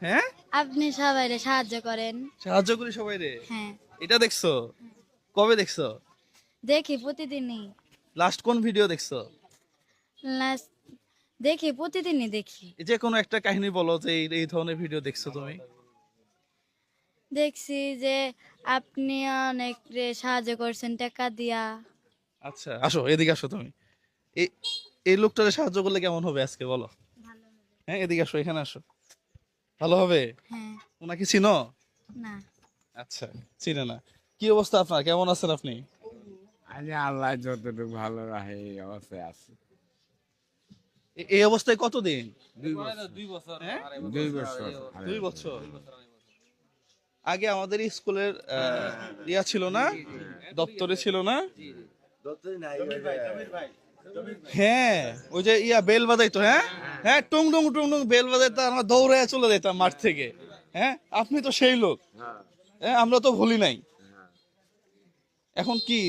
হ্যাঁ? আপনি সবাই সাহায্য করেন। সাহায্য করি সবাই রে হ্যাঁ। এটা দেখছ? কবে দেখছ? দেখি প্রতিদিনই। লাস্ট কোন ভিডিও দেখছ? Last- দেখি প্রতিদিনই দেখি। যে কোনো একটা কাহিনী বলো যে এই ধরনের ভিডিও দেখছ তুমি। দেখছি যে আপনি অনেক সাহায্য করছেন টাকা দিয়া। আচ্ছা আসো এদিকে আসো তুমি। এই এই লোকটারে সাহায্য করলে কেমন হবে আজকে বলো? হ্যাঁ এদিকে আসো এখানে আসো। ভালো হবে? হ্যাঁ। ওনাকে চিনো? না। আচ্ছা চিনে না। কি অবস্থা আপনার? কেমন আছেন আপনি? আল্লাহ যতটুকু ভালো রাখে এই অবস্থায় আছে। এই অবস্থায় কতদিন? হ্যাঁ? দুই বছর। দুই বছর। আগে আমাদের স্কুলের আহ, ইয়া ছিল না? দপ্তরে ছিল না? হ্যাঁ ওই যে ইয়া বেল বাজাইতো হ্যাঁ? হ্যাঁ টুং টুং টুং টুং বেল বাজাইতো আমরা দৌড়ে চলে যেতাম মাঠ থেকে। হ্যাঁ আপনি তো সেই লোক। হ্যাঁ আমরা তো ভুলি নাই। এখন কি?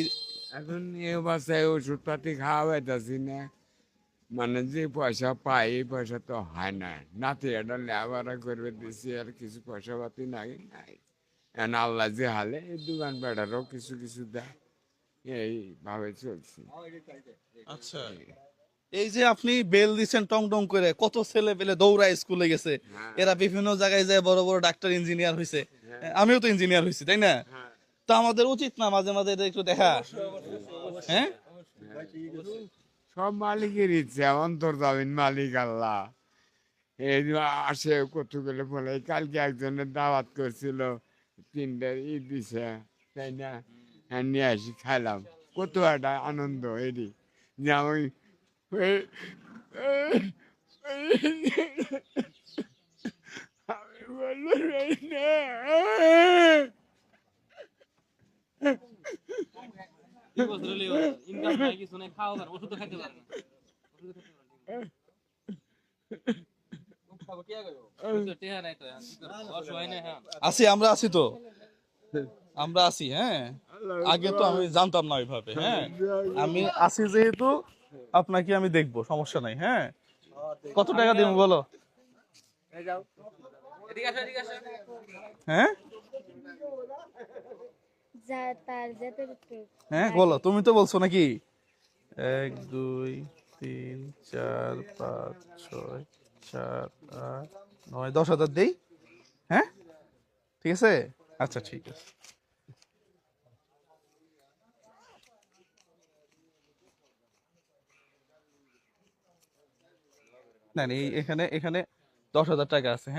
এখন এই অবস্থায় ওষুধ পাতি খাওয়া পাইতেছি না। মানে যে পয়সা পাই এই পয়সা তো হয় না। নাতি এটা লেবারা করবে দিছি আর কিছু পয়সা পাতি নাই নাই। এখন আল্লাহ যে হালে এই দোকান বেড়ারও কিছু কিছু দেয়। এইভাবে চলছে। আচ্ছা। এই যে আপনি বেল দিচ্ছেন টং টং করে কত ছেলে পেলে দৌড়ায় স্কুলে গেছে? এরা বিভিন্ন জায়গায় যায় বড় বড় ডাক্তার ইঞ্জিনিয়ার হয়েছে আমিও তো ইঞ্জিনিয়ার হয়েছি তাই না? তো আমাদের উচিত না মাঝে মাঝে এদের একটু দেখা? হ্যাঁ? সব মালিকের ইচ্ছে অন্তর যাবেন মালিক আল্লাহ। এই আসে কতগুলো বলে কালকে একজনের দাওয়াত করছিল তিনটে ই দিছে তাই না? হ্যাঁ নিয়ে আসি খাইলাম। কত একটা আনন্দ এটি যে আমি আছি আমরা আছি তো। আমরা আছি হ্যাঁ? আগে তো আমি জানতাম না ওইভাবে হ্যাঁ? আমি আছি যেহেতু আপনাকে আমি দেখব সমস্যা নাই হ্যাঁ? কত টাকা দিব বলো। হ্যাঁ? হ্যাঁ বলো তুমি তো বলছো নাকি? এক দুই তিন চার পাঁচ ছয় সাত আট নয় দশ হাজার দেই? হ্যাঁ? ঠিক আছে? আচ্ছা ঠিক আছে। না না, এই- এখানে এখানে দশ হাজার টাকা আছে হ্যাঁ?